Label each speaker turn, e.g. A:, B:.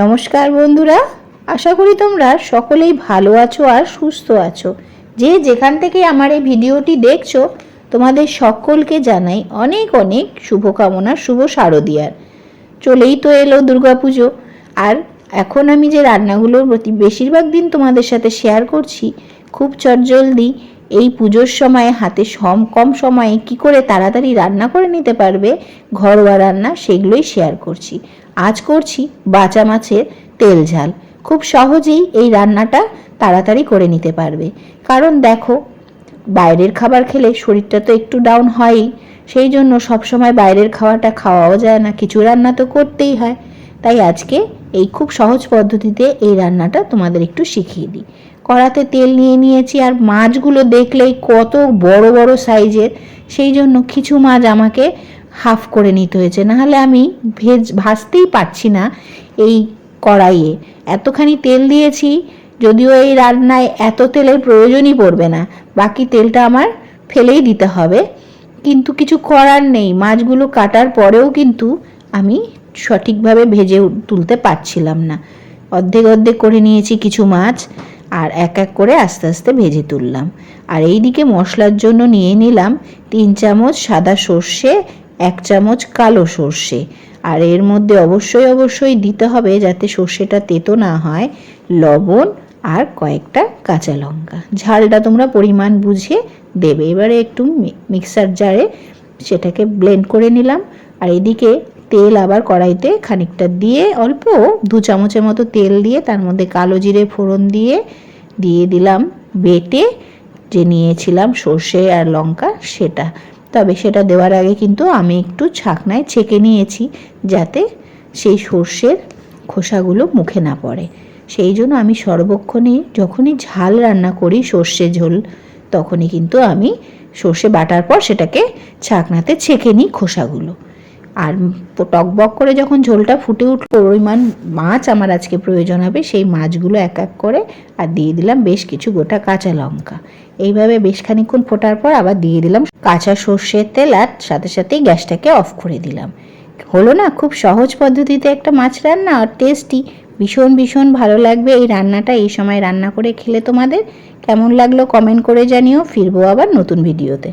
A: নমস্কার বন্ধুরা, আশা করি তোমরা সকলেই ভালো আছো আর সুস্থ আছো। যে যেখান থেকে আমার এই ভিডিওটি দেখছ, তোমাদের সকলকে জানাই অনেক অনেক শুভকামনা, শুভ শারদিয়ার চলেই তো এলো দুর্গাপুজো। আর এখন আমি যে রান্নাগুলোর প্রতি বেশিরভাগ দিন তোমাদের সাথে শেয়ার করছি, খুব চটজলদি এই পুজোর সময় হাতে সম, কম সময়ে কি করে তাড়াতাড়ি রান্না করে নিতে পারবে? ঘরোয়া রান্না সেগুলোই শেয়ার করছি। আজ করছি বাঁচা মাছের তেল ঝাল। খুব সহজেই এই রান্নাটা তাড়াতাড়ি করে নিতে পারবে। কারণ দেখো, বাইরের খাবার খেলে শরীরটা তো একটু ডাউন হয়ই। সেই জন্য সবসময় বাইরের খাওয়াটা খাওয়াও যায় না, কিছু রান্না তো করতেই হয়। তাই আজকে এই খুব সহজ পদ্ধতিতে এই রান্নাটা তোমাদের একটু শিখিয়ে দিই। কড়াতে তেল নিয়ে নিয়েছি আর মাছগুলো দেখলেই কত বড় বড় সাইজের। সেই জন্য কিছু মাছ আমাকে হাফ করে নিতে হয়েছে। নাহলে আমি ভেজ ভাজতেই পারছি না এই কড়াইয়ে। এতখানি তেল দিয়েছি, যদিও এই রান্নায় এত তেলের প্রয়োজনই পড়বে না। বাকি তেলটা আমার ফেলেই দিতে হবে। কিন্তু কিছু করার নেই। মাছগুলো কাটার পরেও কিন্তু আমি সঠিকভাবে ভেজে তুলতে পারছিলাম না। অর্ধেক অর্ধেক করে নিয়েছি কিছু মাছ। আর এক এক করে আস্তে আস্তে ভেজে তুললাম। আর এই দিকে মশলার জন্য নিয়ে নিলাম তিন চামচ সাদা সর্ষে, এক চামচ কালো সর্ষে। আর এর মধ্যে অবশ্যই অবশ্যই দিতে হবে যাতে সর্ষেটা তেতো না হয়, লবণ আর কয়েকটা কাঁচা লঙ্কা। ঝালটা তোমরা পরিমাণ বুঝে দেবে। এবারে একটু মিক্সার জারে সেটাকে ব্লেন্ড করে নিলাম। আর এদিকে তেল আবার কড়াইতে খানিকটা দিয়ে অল্প দু চামচের মতো তেল দিয়ে তার মধ্যে কালো জিরে ফোড়ন দিয়ে দিয়ে দিলাম, বেটে যে নিয়েছিলাম সর্ষে আর লঙ্কা সেটা। তবে সেটা দেওয়ার আগে কিন্তু আমি একটু ছাকনায় ছেঁকে নিয়েছি যাতে সেই সর্ষের খোসাগুলো মুখে না পড়ে। সেই জন্য আমি সর্বক্ষণই যখনই ঝাল রান্না করি সর্ষে ঝোল, তখনই কিন্তু আমি সর্ষে বাটার পর সেটাকে ছাকনাতে ছেঁকে নিই খোসাগুলো। আর টকবক করে যখন ঝোলটা ফুটে উঠল পরিমাণ মাছ আমার আজকে প্রয়োজন হবে, সেই মাছগুলো এক এক করে আর দিয়ে দিলাম বেশ কিছু গোটা কাঁচা লঙ্কা। এইভাবে বেশ খানিক্ষণ ফোটার পর আবার দিয়ে দিলাম কাঁচা সর্ষের তেল আর সাথে সাথেই গ্যাসটাকে অফ করে দিলাম। হলো না, খুব সহজ পদ্ধতিতে একটা মাছ রান্না আর টেস্টি। ভীষণ ভীষণ ভালো লাগবে এই রান্নাটা, এই সময় রান্না করে খেলে তোমাদের। কেমন লাগল কমেন্ট করে জানিও, ফিরবো আবার নতুন ভিডিওতে।